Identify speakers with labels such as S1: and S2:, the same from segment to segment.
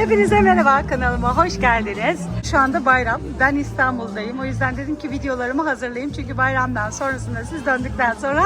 S1: Hepinize merhaba kanalıma hoş geldiniz. Şu anda bayram. Ben İstanbul'dayım. O yüzden dedim ki videolarımı hazırlayayım. Çünkü bayramdan sonrasında siz döndükten sonra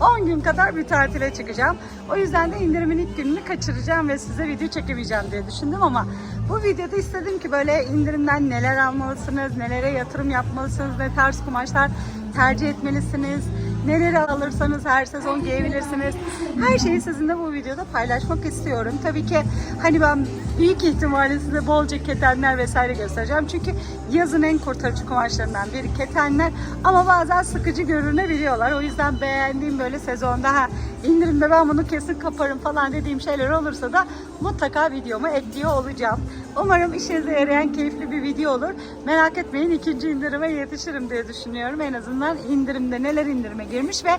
S1: 10 gün kadar bir tatile çıkacağım. O yüzden de indirimin ilk gününü kaçıracağım ve size video çekemeyeceğim diye düşündüm ama bu videoda istedim ki böyle indirimden neler almalısınız, nelere yatırım yapmalısınız, ne tarz kumaşlar tercih etmelisiniz. Neleri alırsanız her sezon giyebilirsiniz. Her şeyi sizinle bu videoda paylaşmak istiyorum. Tabii ki hani ben büyük ihtimalle size bolca ketenler vesaire göstereceğim. Çünkü yazın en kurtarıcı kumaşlarından biri ketenler. Ama bazen sıkıcı görünebiliyorlar. O yüzden beğendiğim böyle sezonda ha indirimde ben bunu kesin kaparım falan dediğim şeyler olursa da mutlaka videomu ekliyor olacağım. Umarım işinize yarayan keyifli bir video olur. Merak etmeyin ikinci indirime yetişirim diye düşünüyorum. En azından indirimde neler indirime girmiş ve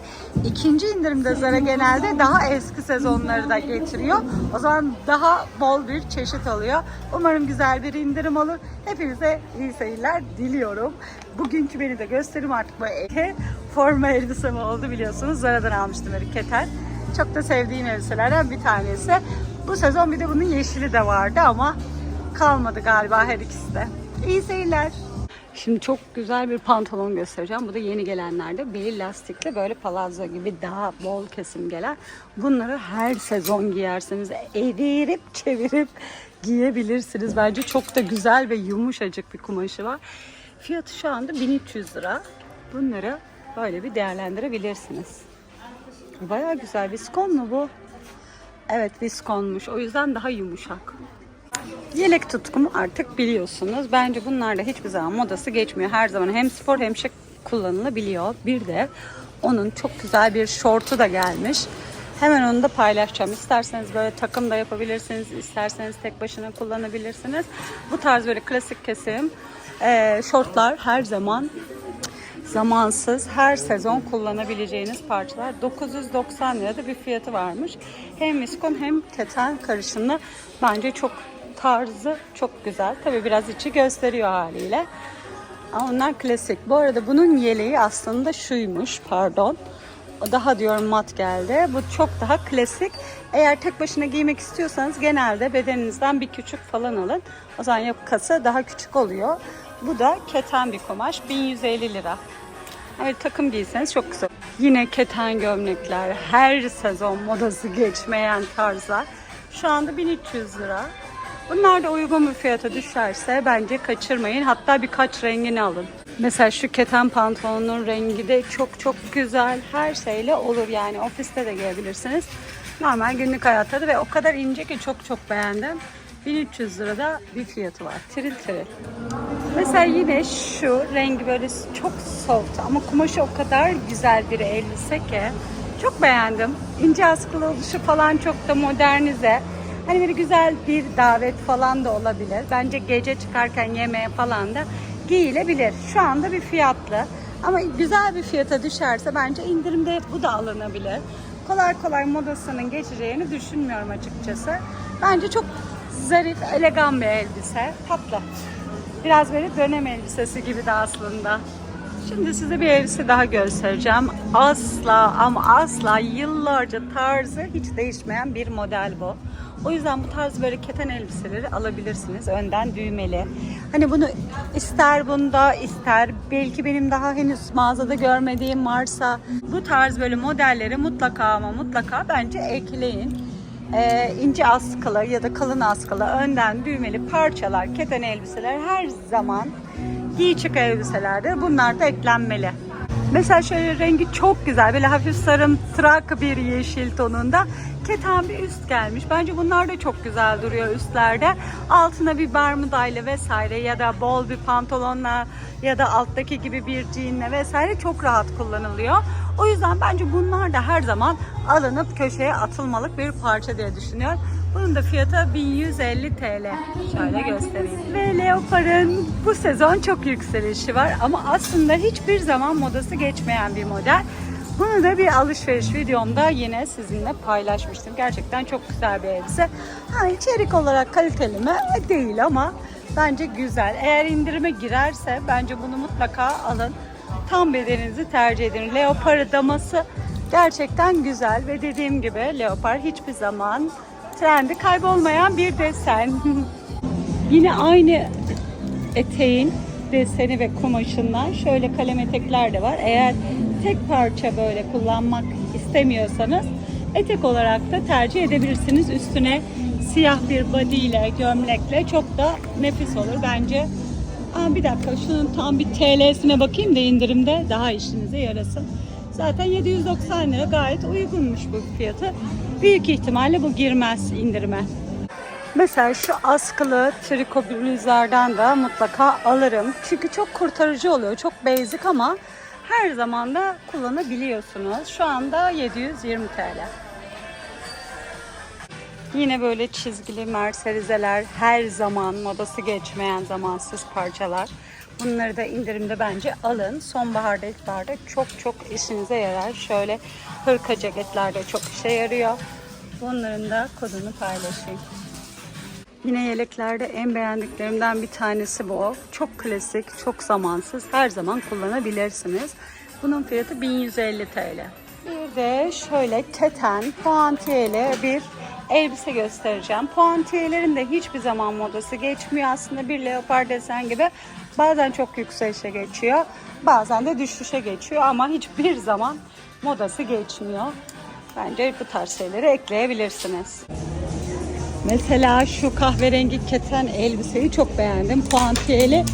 S1: ikinci indirimde Zara genelde daha eski sezonları da getiriyor. O zaman daha bol bir çeşit oluyor. Umarım güzel bir indirim olur. Hepinize iyi seyirler diliyorum. Bugünkü beni de gösterim artık bu eke forma elbisem oldu biliyorsunuz. Zara'dan almıştım böyle keten. Çok da sevdiğim elbiselerden bir tanesi. Bu sezon bir de bunun yeşili de vardı ama kalmadı galiba her ikisi de. İyi seyirler. Şimdi çok güzel bir pantolon göstereceğim. Bu da yeni gelenlerde. Beli lastikli böyle palazzo gibi daha bol kesim gelen. Bunları her sezon giyerseniz evirip çevirip giyebilirsiniz. Bence çok da güzel ve yumuşacık bir kumaşı var. Fiyatı şu anda 1300 lira. Bunları böyle bir değerlendirebilirsiniz. Bayağı güzel. Viskon mu bu? Evet viskonmuş. O yüzden daha yumuşak. Yelek tutkumu artık biliyorsunuz. Bence bunlarla hiçbir zaman modası geçmiyor. Her zaman hem spor hem şık kullanılabiliyor. Bir de onun çok güzel bir şortu da gelmiş. Hemen onu da paylaşacağım. İsterseniz böyle takım da yapabilirsiniz. isterseniz tek başına kullanabilirsiniz. Bu tarz böyle klasik kesim eee, şortlar her zaman zamansız her sezon kullanabileceğiniz parçalar 990 lirada bir fiyatı varmış. Hem viskon hem keten karışımlı bence çok tarzı çok güzel. Tabi biraz içi gösteriyor haliyle. Ama onlar klasik. Bu arada bunun yeleği aslında şuymuş pardon. Daha diyorum mat geldi. Bu çok daha klasik. Eğer tek başına giymek istiyorsanız genelde bedeninizden bir küçük falan alın. O zaman yakası daha küçük oluyor. Bu da keten bir kumaş. 1150 lira. Evet takım giyseniz çok güzel. Yine keten gömlekler, her sezon modası geçmeyen tarzlar. Şu anda 1300 lira. Bunlar da uygun bir fiyata düşerse bence kaçırmayın. Hatta birkaç rengini alın. Mesela şu keten pantolonun rengi de çok çok güzel. Her şeyle olur yani ofiste de giyebilirsiniz. Normal günlük hayatta da ve o kadar ince ki çok çok beğendim. 1300 lirada bir fiyatı var. Tiril tiril. Mesela yine şu rengi böyle çok soft ama kumaşı o kadar güzel bir elbise ki çok beğendim. İnce askılı oluşu falan çok da modernize. Hani böyle güzel bir davet falan da olabilir. Bence gece çıkarken yemeğe falan da giyilebilir. Şu anda bir fiyatlı. Ama güzel bir fiyata düşerse bence indirimde bu da alınabilir. Kolay kolay modasının geçeceğini düşünmüyorum açıkçası. Bence çok zarif, elegan bir elbise. Tatlı. Biraz böyle dönem elbisesi gibi de aslında. Şimdi size bir elbise daha göstereceğim. Asla ama asla yıllarca tarzı hiç değişmeyen bir model bu. O yüzden bu tarz böyle keten elbiseleri alabilirsiniz. Önden düğmeli. Hani bunu ister bunda ister belki benim daha henüz mağazada görmediğim varsa bu tarz böyle modelleri mutlaka ama mutlaka bence ekleyin e, ince askılı ya da kalın askılı önden düğmeli parçalar, keten elbiseler her zaman giy çık elbiselerde bunlar da eklenmeli. Mesela şöyle rengi çok güzel böyle hafif sarımtırak bir yeşil tonunda keten bir üst gelmiş. Bence bunlar da çok güzel duruyor üstlerde. Altına bir bermudayla vesaire ya da bol bir pantolonla ya da alttaki gibi bir jeanle vesaire çok rahat kullanılıyor. O yüzden bence bunlar da her zaman alınıp köşeye atılmalık bir parça diye düşünüyorum. Bunun da fiyatı 1150 TL. Şöyle göstereyim. Ve Leopard'ın bu sezon çok yükselişi var ama aslında hiçbir zaman modası geçmeyen bir model. Bunu da bir alışveriş videomda yine sizinle paylaşmıştım. Gerçekten çok güzel bir elbise. Ha, içerik olarak kaliteli mi? Değil ama bence güzel. Eğer indirime girerse bence bunu mutlaka alın. Tam bedeninizi tercih edin. Leopard daması gerçekten güzel ve dediğim gibi leopar hiçbir zaman trendi kaybolmayan bir desen. Yine aynı eteğin deseni ve kumaşından şöyle kalem etekler de var. Eğer tek parça böyle kullanmak istemiyorsanız etek olarak da tercih edebilirsiniz. Üstüne siyah bir body ile gömlekle çok da nefis olur bence. Aa, bir dakika şunun tam bir TL'sine bakayım da indirimde daha işinize yarasın. Zaten 790 lira gayet uygunmuş bu fiyatı. Büyük ihtimalle bu girmez indirime. Mesela şu askılı triko bluzlardan da mutlaka alırım. Çünkü çok kurtarıcı oluyor. Çok basic ama her zaman da kullanabiliyorsunuz. Şu anda 720 TL. Yine böyle çizgili merserizeler her zaman modası geçmeyen zamansız parçalar. Bunları da indirimde bence alın. Sonbaharda ilkbaharda çok çok işinize yarar. Şöyle hırka ceketlerde çok işe yarıyor. Bunların da kodunu paylaşayım. Yine yeleklerde en beğendiklerimden bir tanesi bu. Çok klasik, çok zamansız. Her zaman kullanabilirsiniz. Bunun fiyatı 1150 TL. Bir de şöyle keten, puantiyeli bir elbise göstereceğim. Puantiyelerin de hiçbir zaman modası geçmiyor. Aslında bir leopar desen gibi bazen çok yükselişe geçiyor. Bazen de düşüşe geçiyor ama hiçbir zaman modası geçmiyor. Bence bu tarz şeyleri ekleyebilirsiniz. Mesela şu kahverengi keten elbiseyi çok beğendim. Puantiyeli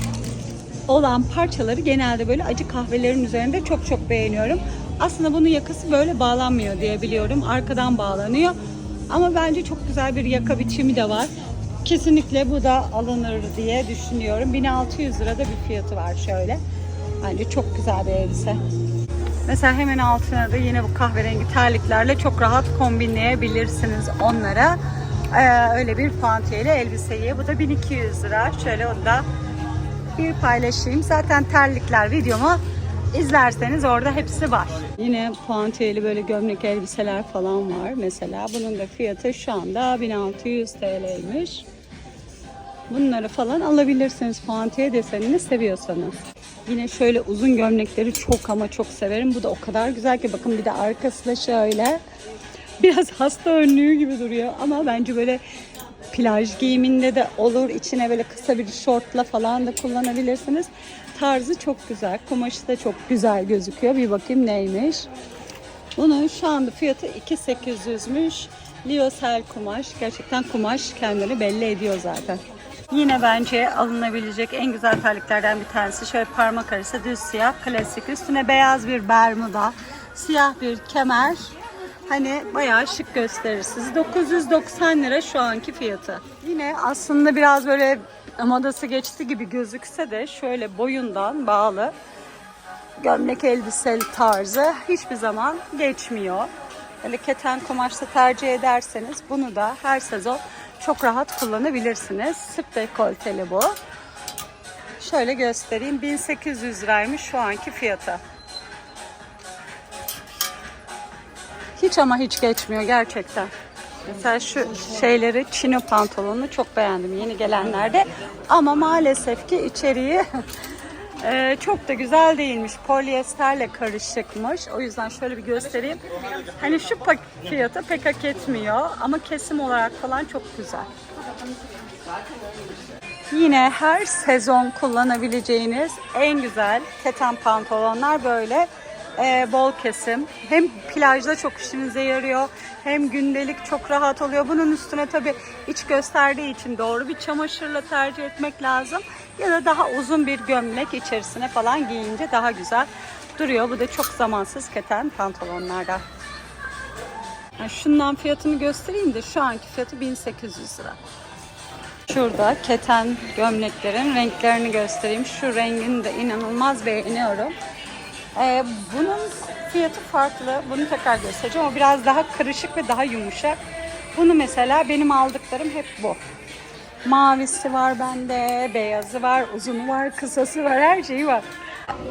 S1: olan parçaları genelde böyle acı kahvelerin üzerinde çok çok beğeniyorum. Aslında bunun yakası böyle bağlanmıyor diye biliyorum. Arkadan bağlanıyor. Ama bence çok güzel bir yaka biçimi de var. Kesinlikle bu da alınır diye düşünüyorum. 1600 lirada bir fiyatı var şöyle. Bence çok güzel bir elbise. Mesela hemen altına da yine bu kahverengi terliklerle çok rahat kombinleyebilirsiniz onlara. Ee, öyle bir puantiyeli elbiseyi. Bu da 1200 lira. Şöyle onu da bir paylaşayım. Zaten terlikler videomu izlerseniz orada hepsi var. Yine puantiyeli böyle gömlek elbiseler falan var mesela. Bunun da fiyatı şu anda 1600 TL'ymiş. Bunları falan alabilirsiniz puantiye desenini seviyorsanız. Yine şöyle uzun gömlekleri çok ama çok severim. Bu da o kadar güzel ki bakın bir de arkası da şöyle. Biraz hasta önlüğü gibi duruyor ama bence böyle plaj giyiminde de olur. İçine böyle kısa bir şortla falan da kullanabilirsiniz. Tarzı çok güzel. Kumaşı da çok güzel gözüküyor. Bir bakayım neymiş. Bunun şu anda fiyatı 2800'müş. Liosel kumaş. Gerçekten kumaş kendini belli ediyor zaten. Yine bence alınabilecek en güzel terliklerden bir tanesi. Şöyle parmak arası düz siyah klasik. Üstüne beyaz bir bermuda. Siyah bir kemer. Hani bayağı şık gösterir sizi. 990 lira şu anki fiyatı. Yine aslında biraz böyle modası geçti gibi gözükse de şöyle boyundan bağlı gömlek elbiseli tarzı hiçbir zaman geçmiyor. Böyle keten kumaşta tercih ederseniz bunu da her sezon çok rahat kullanabilirsiniz. Sırt dekolteli bu. Şöyle göstereyim. 1800 liraymış şu anki fiyatı. Hiç ama hiç geçmiyor gerçekten. Mesela şu şeyleri çino pantolonunu çok beğendim yeni gelenlerde. Ama maalesef ki içeriği e, çok da güzel değilmiş. Polyesterle karışıkmış. O yüzden şöyle bir göstereyim. Hani şu fiyata pek hak etmiyor. Ama kesim olarak falan çok güzel. Yine her sezon kullanabileceğiniz en güzel keten pantolonlar böyle e, bol kesim. Hem plajda çok işinize yarıyor hem gündelik çok rahat oluyor. Bunun üstüne tabii iç gösterdiği için doğru bir çamaşırla tercih etmek lazım. Ya da daha uzun bir gömlek içerisine falan giyince daha güzel duruyor. Bu da çok zamansız keten pantolonlardan. Yani şundan fiyatını göstereyim de şu anki fiyatı 1800 lira. Şurada keten gömleklerin renklerini göstereyim. Şu rengini de inanılmaz beğeniyorum. Ee, bunun fiyatı farklı. Bunu tekrar göstereceğim. O biraz daha karışık ve daha yumuşak. Bunu mesela benim aldıklarım hep bu. Mavisi var bende, beyazı var, uzunu var, kısası var, her şeyi var.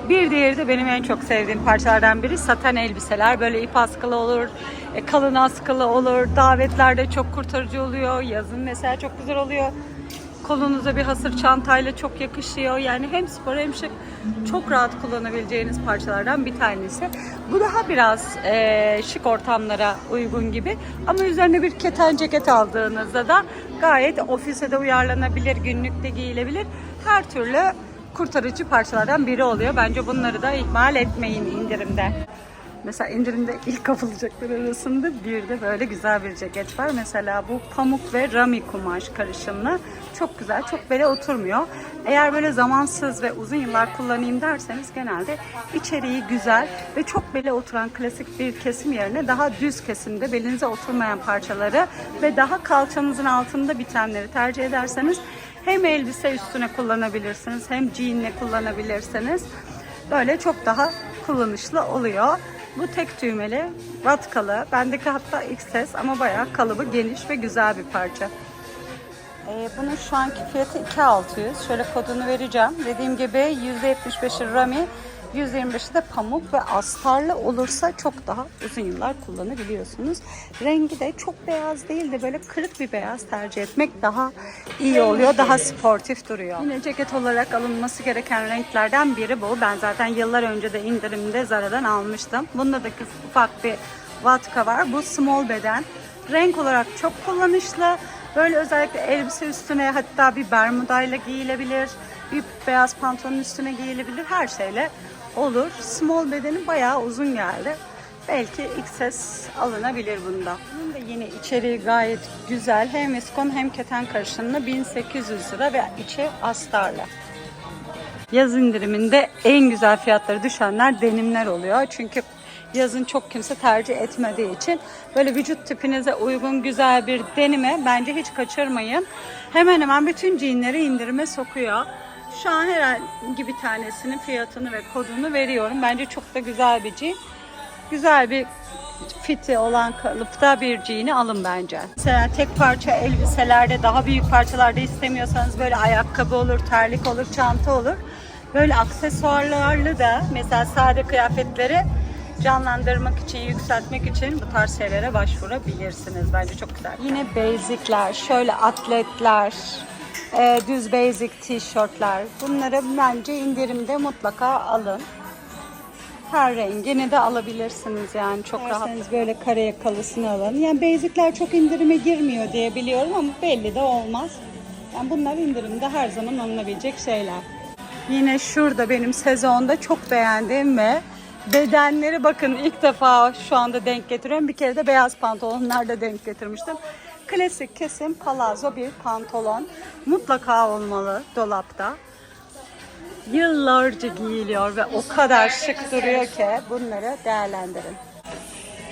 S1: Bir diğeri de benim en çok sevdiğim parçalardan biri saten elbiseler. Böyle ip askılı olur, e, kalın askılı olur. Davetlerde çok kurtarıcı oluyor. Yazın mesela çok güzel oluyor. Kolunuza bir hasır çantayla çok yakışıyor. Yani hem spor hem şık çok rahat kullanabileceğiniz parçalardan bir tanesi. Bu daha biraz eee, şık ortamlara uygun gibi. Ama üzerine bir keten ceket aldığınızda da gayet ofise de uyarlanabilir, günlükte giyilebilir. Her türlü kurtarıcı parçalardan biri oluyor. Bence bunları da ihmal etmeyin indirimde. Mesela indirimde ilk kapılacaklar arasında bir de böyle güzel bir ceket var. Mesela bu pamuk ve rami kumaş karışımlı. Çok güzel, çok bele oturmuyor. Eğer böyle zamansız ve uzun yıllar kullanayım derseniz genelde içeriği güzel ve çok bele oturan klasik bir kesim yerine daha düz kesimde belinize oturmayan parçaları ve daha kalçanızın altında bitenleri tercih ederseniz hem elbise üstüne kullanabilirsiniz hem jeanle kullanabilirsiniz. Böyle çok daha kullanışlı oluyor. Bu tek düğmeli, vatkalı. Bendeki hatta XS ama bayağı kalıbı geniş ve güzel bir parça. Ee, bunun şu anki fiyatı 2600. Şöyle kodunu vereceğim. Dediğim gibi %75'i rami, %25'i de pamuk ve astarlı olursa çok daha uzun yıllar kullanabiliyorsunuz. Rengi de çok beyaz değil de böyle kırık bir beyaz tercih etmek daha iyi oluyor. Daha sportif duruyor. Yine ceket olarak alınması gereken renklerden biri bu. Ben zaten yıllar önce de indirimde Zara'dan almıştım. Bunda da ufak bir vatka var. Bu small beden. Renk olarak çok kullanışlı. Böyle özellikle elbise üstüne hatta bir bermudayla giyilebilir. Bir beyaz pantolonun üstüne giyilebilir. Her şeyle olur. Small bedeni bayağı uzun geldi. Belki XS alınabilir bunda. Bunun da yine içeriği gayet güzel. Hem viskon hem keten karışımlı 1800 lira ve içi astarlı. Yaz indiriminde en güzel fiyatları düşenler denimler oluyor. Çünkü yazın çok kimse tercih etmediği için böyle vücut tipinize uygun güzel bir denime bence hiç kaçırmayın. Hemen hemen bütün jeanleri indirime sokuyor. Şu an herhangi bir tanesinin fiyatını ve kodunu veriyorum. Bence çok da güzel bir jean. Güzel bir fiti olan kalıpta bir jean'i alın bence. Mesela tek parça elbiselerde daha büyük parçalarda istemiyorsanız böyle ayakkabı olur, terlik olur, çanta olur. Böyle aksesuarlarlı da mesela sade kıyafetleri canlandırmak için, yükseltmek için bu tarz şeylere başvurabilirsiniz. Bence çok güzel. Yine basicler, şöyle atletler, e, düz basic tişörtler. Bunları bence indirimde mutlaka alın. Her rengini de alabilirsiniz yani çok rahat. böyle kare yakalısını alın. Yani basicler çok indirime girmiyor diye biliyorum ama belli de olmaz. Yani bunlar indirimde her zaman alınabilecek şeyler. Yine şurada benim sezonda çok beğendiğim ve bedenleri bakın ilk defa şu anda denk getiriyorum. Bir kere de beyaz pantolonlarda denk getirmiştim. Klasik kesim palazzo bir pantolon mutlaka olmalı dolapta yıllarca giyiliyor ve o kadar şık duruyor ki bunları değerlendirin.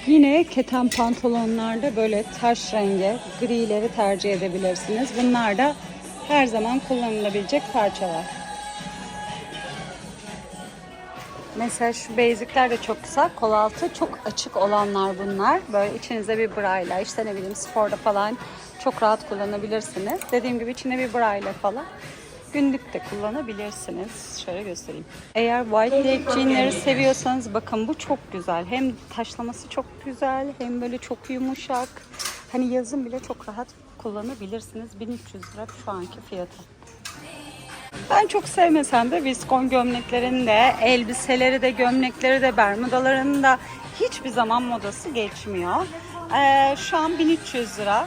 S1: Yine keten pantolonlarda böyle taş rengi grileri tercih edebilirsiniz. Bunlar da her zaman kullanılabilecek parçalar. Mesela şu basicler de çok güzel. Kol altı çok açık olanlar bunlar. Böyle içinize bir brayla işte ne bileyim sporda falan çok rahat kullanabilirsiniz. Dediğim gibi içine bir brayla falan günlük de kullanabilirsiniz. Şöyle göstereyim. Eğer white leg jeanleri seviyorsanız bakın bu çok güzel. Hem taşlaması çok güzel hem böyle çok yumuşak. Hani yazın bile çok rahat kullanabilirsiniz. 1300 lira şu anki fiyatı. Ben çok sevmesem de viskon gömleklerin de, elbiseleri de, gömlekleri de, bermudaların da hiçbir zaman modası geçmiyor. Ee, şu an 1300 lira.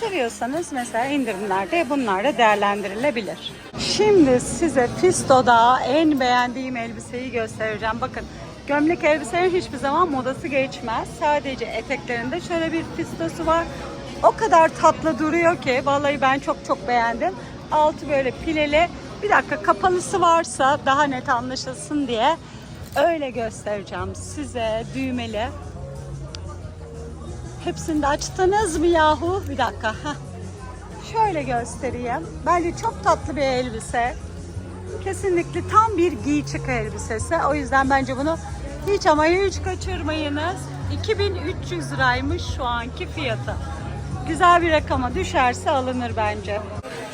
S1: Seviyorsanız mesela indirimlerde bunlar da değerlendirilebilir. Şimdi size Fisto'da en beğendiğim elbiseyi göstereceğim. Bakın gömlek elbiselerin hiçbir zaman modası geçmez. Sadece eteklerinde şöyle bir fistosu var. O kadar tatlı duruyor ki vallahi ben çok çok beğendim. Altı böyle pileli. Bir dakika kapalısı varsa daha net anlaşılsın diye öyle göstereceğim size düğmeli. Hepsini de açtınız mı yahu? Bir dakika. Şöyle göstereyim. Bence çok tatlı bir elbise. Kesinlikle tam bir giy çık elbisesi. O yüzden bence bunu hiç ama hiç kaçırmayınız. 2300 liraymış şu anki fiyatı. Güzel bir rakama düşerse alınır bence.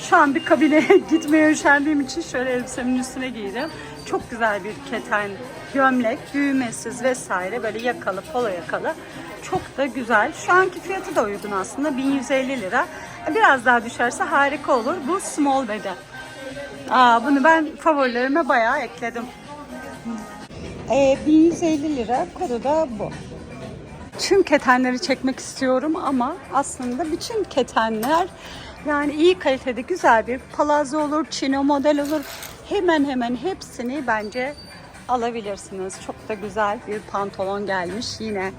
S1: Şu an bir kabineye gitmeye üşendiğim için şöyle elbisemin üstüne giydim. Çok güzel bir keten gömlek, düğmesiz vesaire böyle yakalı, polo yakalı. Çok da güzel. Şu anki fiyatı da uygun aslında. 1150 lira. Biraz daha düşerse harika olur. Bu small beden. Aa, bunu ben favorilerime bayağı ekledim. Ee, 1150 lira. Kodu da bu. Tüm ketenleri çekmek istiyorum ama aslında bütün ketenler yani iyi kalitede güzel bir palazzo olur, chino model olur. Hemen hemen hepsini bence alabilirsiniz. Çok da güzel bir pantolon gelmiş yine.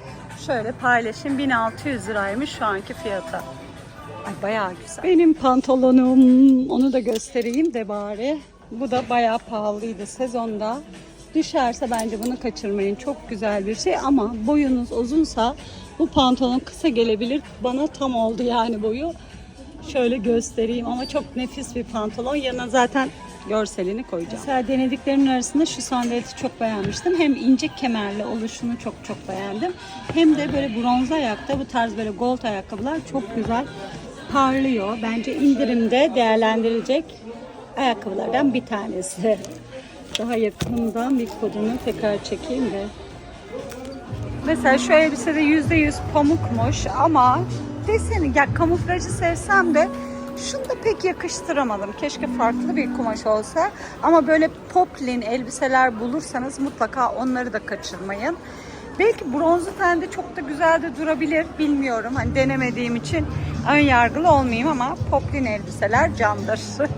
S1: Şöyle paylaşayım 1600 liraymış şu anki fiyatı. Ay bayağı güzel. Benim pantolonum onu da göstereyim de bari. Bu da bayağı pahalıydı sezonda. Düşerse bence bunu kaçırmayın. Çok güzel bir şey ama boyunuz uzunsa bu pantolon kısa gelebilir. Bana tam oldu yani boyu. Şöyle göstereyim ama çok nefis bir pantolon. Yanına zaten görselini koyacağım. Mesela denediklerimin arasında şu sandaleti çok beğenmiştim. Hem ince kemerli oluşunu çok çok beğendim. Hem de böyle bronz ayakta bu tarz böyle gold ayakkabılar çok güzel parlıyor. Bence indirimde değerlendirilecek ayakkabılardan bir tanesi. Daha yakından bir kodunu tekrar çekeyim de. Mesela şu elbise de %100 pamukmuş ama deseni ya kamuflajı sevsem de şunu da pek yakıştıramadım. Keşke farklı bir kumaş olsa. Ama böyle poplin elbiseler bulursanız mutlaka onları da kaçırmayın. Belki bronzu tende çok da güzel de durabilir. Bilmiyorum. Hani denemediğim için ön yargılı olmayayım ama poplin elbiseler candır.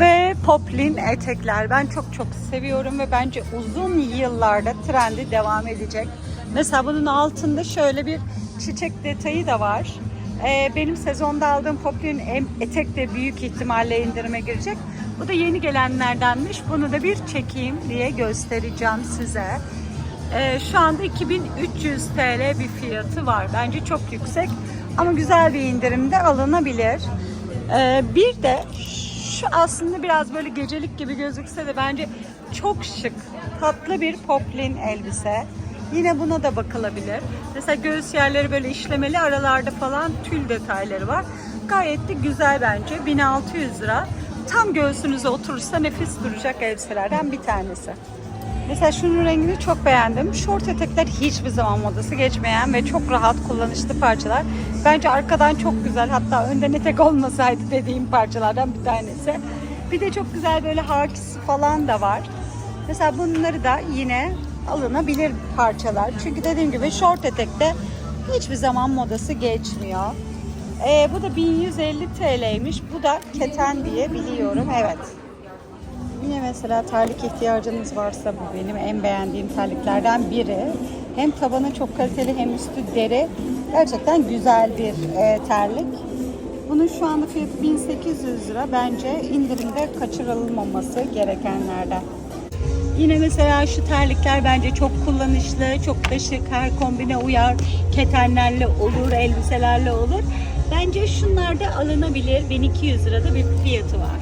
S1: ve poplin etekler. Ben çok çok seviyorum ve bence uzun yıllarda trendi devam edecek. Mesela bunun altında şöyle bir çiçek detayı da var. Ee, benim sezonda aldığım poplin etek de büyük ihtimalle indirime girecek. Bu da yeni gelenlerdenmiş. Bunu da bir çekeyim diye göstereceğim size. Ee, şu anda 2300 TL bir fiyatı var. Bence çok yüksek ama güzel bir indirimde alınabilir. Ee, bir de şu aslında biraz böyle gecelik gibi gözükse de bence çok şık, tatlı bir poplin elbise. Yine buna da bakılabilir. Mesela göğüs yerleri böyle işlemeli, aralarda falan tül detayları var. Gayet de güzel bence. 1600 lira. Tam göğsünüze oturursa nefis duracak elbiselerden bir tanesi. Mesela şunun rengini çok beğendim. Şort etekler hiçbir zaman modası geçmeyen ve çok rahat kullanışlı parçalar. Bence arkadan çok güzel. Hatta önden etek olmasaydı dediğim parçalardan bir tanesi. Bir de çok güzel böyle hakisi falan da var. Mesela bunları da yine alınabilir parçalar. Çünkü dediğim gibi şort etekte hiçbir zaman modası geçmiyor. Ee, bu da 1150 TL'ymiş. Bu da keten diye biliyorum. Evet. Yine mesela terlik ihtiyacınız varsa bu benim en beğendiğim terliklerden biri. Hem tabanı çok kaliteli hem üstü deri. Gerçekten güzel bir e, terlik. Bunun şu anda fiyatı 1800 lira. Bence indirimde kaçırılmaması gerekenlerden. Yine mesela şu terlikler bence çok kullanışlı, çok da şık, her kombine uyar. Ketenlerle olur, elbiselerle olur. Bence şunlar da alınabilir. 1200 lirada bir fiyatı var.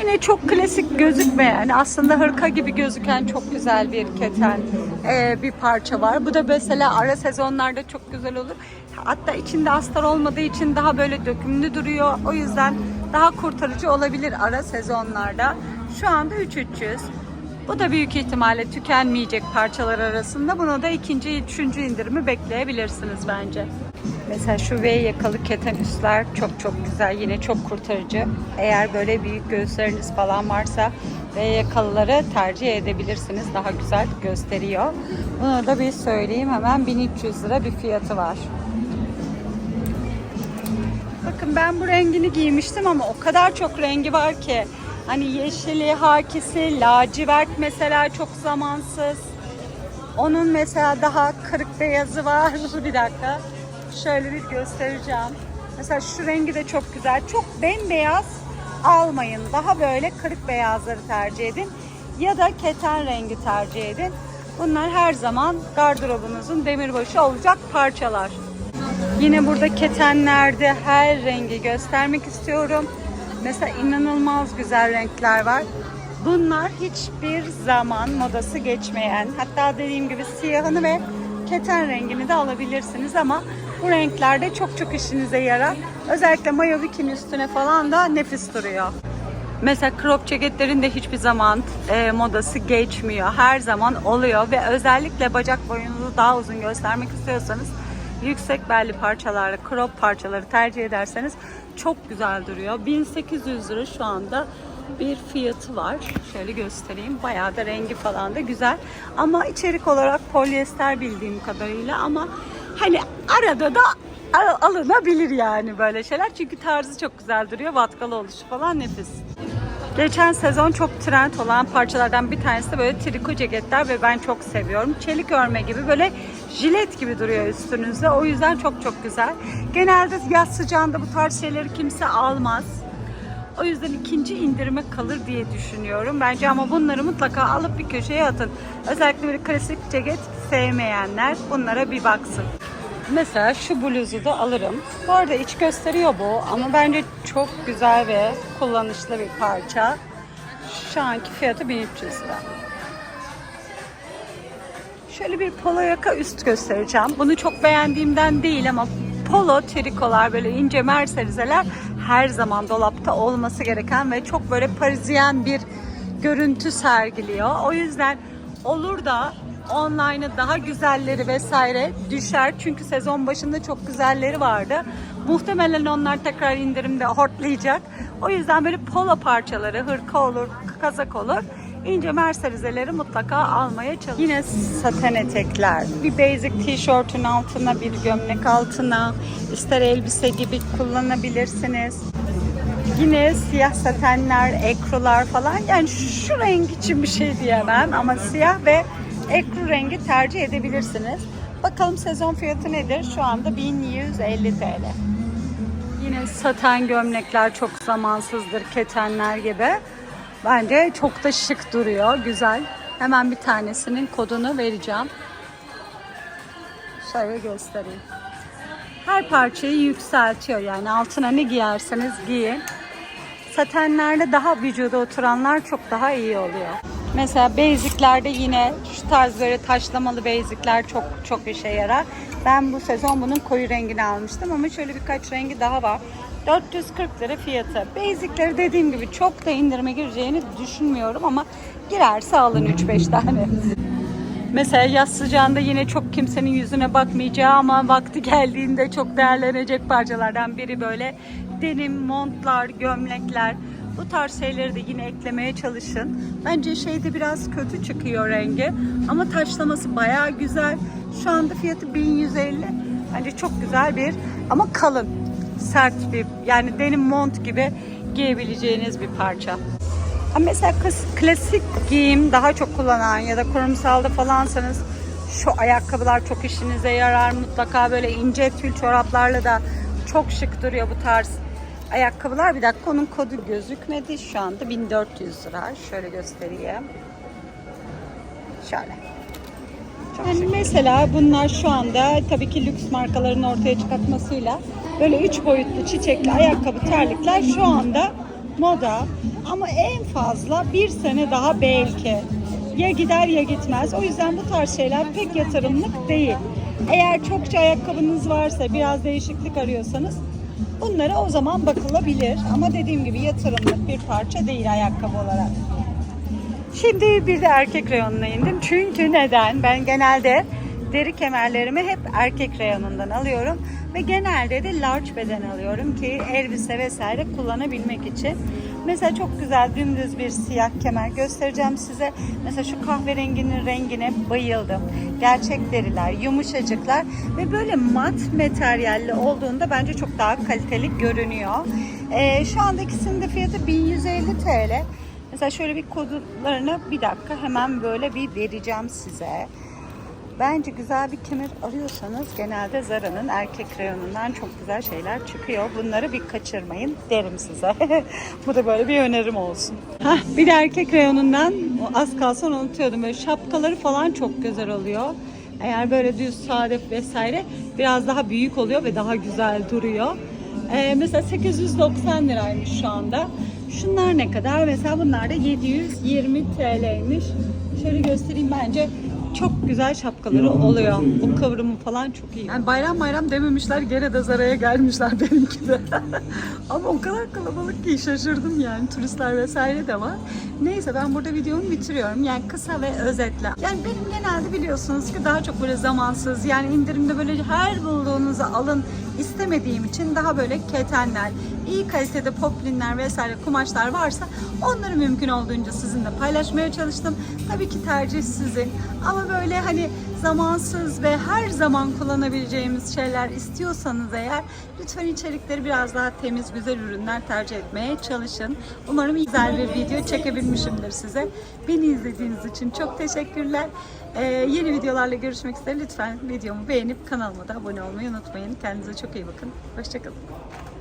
S1: Yine çok klasik gözükmeyen, aslında hırka gibi gözüken çok güzel bir keten e, bir parça var. Bu da mesela ara sezonlarda çok güzel olur. Hatta içinde astar olmadığı için daha böyle dökümlü duruyor. O yüzden daha kurtarıcı olabilir ara sezonlarda. Şu anda 3300. Bu da büyük ihtimalle tükenmeyecek parçalar arasında. Buna da ikinci, üçüncü indirimi bekleyebilirsiniz bence. Mesela şu V yakalı keten üstler çok çok güzel. Yine çok kurtarıcı. Eğer böyle büyük göğüsleriniz falan varsa V yakalıları tercih edebilirsiniz. Daha güzel gösteriyor. Bunu da bir söyleyeyim hemen 1300 lira bir fiyatı var. Bakın ben bu rengini giymiştim ama o kadar çok rengi var ki. Hani yeşili, hakisi, lacivert mesela çok zamansız. Onun mesela daha kırık beyazı var. bir dakika. Şöyle bir göstereceğim. Mesela şu rengi de çok güzel. Çok bembeyaz almayın. Daha böyle kırık beyazları tercih edin. Ya da keten rengi tercih edin. Bunlar her zaman gardırobunuzun demirbaşı olacak parçalar. Yine burada ketenlerde her rengi göstermek istiyorum. Mesela inanılmaz güzel renkler var. Bunlar hiçbir zaman modası geçmeyen, hatta dediğim gibi siyahını ve keten rengini de alabilirsiniz ama bu renklerde çok çok işinize yarar. Özellikle mayo bikini üstüne falan da nefis duruyor. Mesela crop ceketlerin de hiçbir zaman e, modası geçmiyor. Her zaman oluyor ve özellikle bacak boyunuzu daha uzun göstermek istiyorsanız yüksek belli parçalarla crop parçaları tercih ederseniz çok güzel duruyor. 1800 lira şu anda bir fiyatı var. Şöyle göstereyim. Bayağı da rengi falan da güzel. Ama içerik olarak polyester bildiğim kadarıyla ama hani arada da al- alınabilir yani böyle şeyler. Çünkü tarzı çok güzel duruyor. Vatkalı oluşu falan nefis. Geçen sezon çok trend olan parçalardan bir tanesi de böyle triko ceketler ve ben çok seviyorum. Çelik örme gibi böyle jilet gibi duruyor üstünüzde. O yüzden çok çok güzel. Genelde yaz sıcağında bu tarz şeyleri kimse almaz. O yüzden ikinci indirime kalır diye düşünüyorum. Bence ama bunları mutlaka alıp bir köşeye atın. Özellikle böyle klasik ceket sevmeyenler bunlara bir baksın. Mesela şu bluzu da alırım. Bu arada iç gösteriyor bu ama bence çok güzel ve kullanışlı bir parça. Şu anki fiyatı 1300 lira. Şöyle bir polo yaka üst göstereceğim. Bunu çok beğendiğimden değil ama polo trikolar böyle ince merserizeler her zaman dolapta olması gereken ve çok böyle parizyen bir görüntü sergiliyor. O yüzden olur da online'a daha güzelleri vesaire düşer. Çünkü sezon başında çok güzelleri vardı. Muhtemelen onlar tekrar indirimde hortlayacak. O yüzden böyle polo parçaları, hırka olur, kazak olur. İnce merserizeleri mutlaka almaya çalışın. Yine saten etekler. Bir basic tişörtün altına, bir gömlek altına, ister elbise gibi kullanabilirsiniz. Yine siyah satenler, ekrular falan. Yani şu renk için bir şey diyemem ama siyah ve ekru rengi tercih edebilirsiniz. Bakalım sezon fiyatı nedir? Şu anda 1150 TL. Yine saten gömlekler çok zamansızdır, ketenler gibi. Bence çok da şık duruyor, güzel. Hemen bir tanesinin kodunu vereceğim. Şöyle göstereyim. Her parçayı yükseltiyor yani altına ne giyerseniz giyin. Satenlerde daha vücuda oturanlar çok daha iyi oluyor. Mesela basiclerde yine şu tarz böyle taşlamalı basicler çok çok işe yarar. Ben bu sezon bunun koyu rengini almıştım ama şöyle birkaç rengi daha var. 440 lira fiyatı. Basicleri dediğim gibi çok da indirime gireceğini düşünmüyorum ama girerse alın 3-5 tane. Mesela yaz sıcağında yine çok kimsenin yüzüne bakmayacağı ama vakti geldiğinde çok değerlenecek parçalardan biri böyle denim, montlar, gömlekler. Bu tarz şeyleri de yine eklemeye çalışın. Bence şeyde biraz kötü çıkıyor rengi ama taşlaması bayağı güzel. Şu anda fiyatı 1150. Bence çok güzel bir ama kalın, sert bir yani denim mont gibi giyebileceğiniz bir parça. Ama mesela klas- klasik giyim daha çok kullanan ya da kurumsalda falansanız şu ayakkabılar çok işinize yarar. Mutlaka böyle ince tül çoraplarla da çok şık duruyor bu tarz ayakkabılar. Bir dakika onun kodu gözükmedi. Şu anda 1400 lira. Şöyle göstereyim. Şöyle. Çok yani mesela bunlar şu anda tabii ki lüks markaların ortaya çıkartmasıyla böyle üç boyutlu çiçekli ayakkabı terlikler şu anda moda ama en fazla bir sene daha belki ya gider ya gitmez. O yüzden bu tarz şeyler pek yatırımlık değil. Eğer çokça ayakkabınız varsa biraz değişiklik arıyorsanız bunlara o zaman bakılabilir. Ama dediğim gibi yatırımlık bir parça değil ayakkabı olarak. Şimdi bir de erkek reyonuna indim. Çünkü neden? Ben genelde deri kemerlerimi hep erkek reyonundan alıyorum. Ve genelde de large beden alıyorum ki elbise vesaire kullanabilmek için. Mesela çok güzel dümdüz bir siyah kemer göstereceğim size. Mesela şu kahverenginin rengine bayıldım. Gerçek deriler, yumuşacıklar ve böyle mat materyalli olduğunda bence çok daha kaliteli görünüyor. Ee, şu anda ikisinin de fiyatı 1150 TL. Mesela şöyle bir kodlarını bir dakika hemen böyle bir vereceğim size. Bence güzel bir kemer arıyorsanız genelde Zara'nın erkek reyonundan çok güzel şeyler çıkıyor. Bunları bir kaçırmayın derim size. Bu da böyle bir önerim olsun. Hah, bir de erkek reyonundan az kalsın unutuyordum. Böyle şapkaları falan çok güzel oluyor. Eğer böyle düz sade vesaire biraz daha büyük oluyor ve daha güzel duruyor. Ee, mesela 890 liraymış şu anda. Şunlar ne kadar? Mesela bunlar da 720 TL'ymiş. Şöyle göstereyim bence çok güzel şapkaları oluyor. Bu kıvrımı falan çok iyi. Yani bayram bayram dememişler gene de Zara'ya gelmişler benimki de. Ama o kadar kalabalık ki şaşırdım yani turistler vesaire de var. Neyse ben burada videomu bitiriyorum. Yani kısa ve özetle. Yani benim genelde biliyorsunuz ki daha çok böyle zamansız yani indirimde böyle her bulduğunuzu alın istemediğim için daha böyle ketenler, iyi kalitede poplinler vesaire kumaşlar varsa onları mümkün olduğunca sizinle paylaşmaya çalıştım. Tabii ki tercih sizin ama böyle hani zamansız ve her zaman kullanabileceğimiz şeyler istiyorsanız eğer lütfen içerikleri biraz daha temiz, güzel ürünler tercih etmeye çalışın. Umarım güzel bir video çekebilmişimdir size. Beni izlediğiniz için çok teşekkürler. Ee, yeni videolarla görüşmek üzere. Lütfen videomu beğenip kanalıma da abone olmayı unutmayın. Kendinize çok iyi bakın. Hoşçakalın.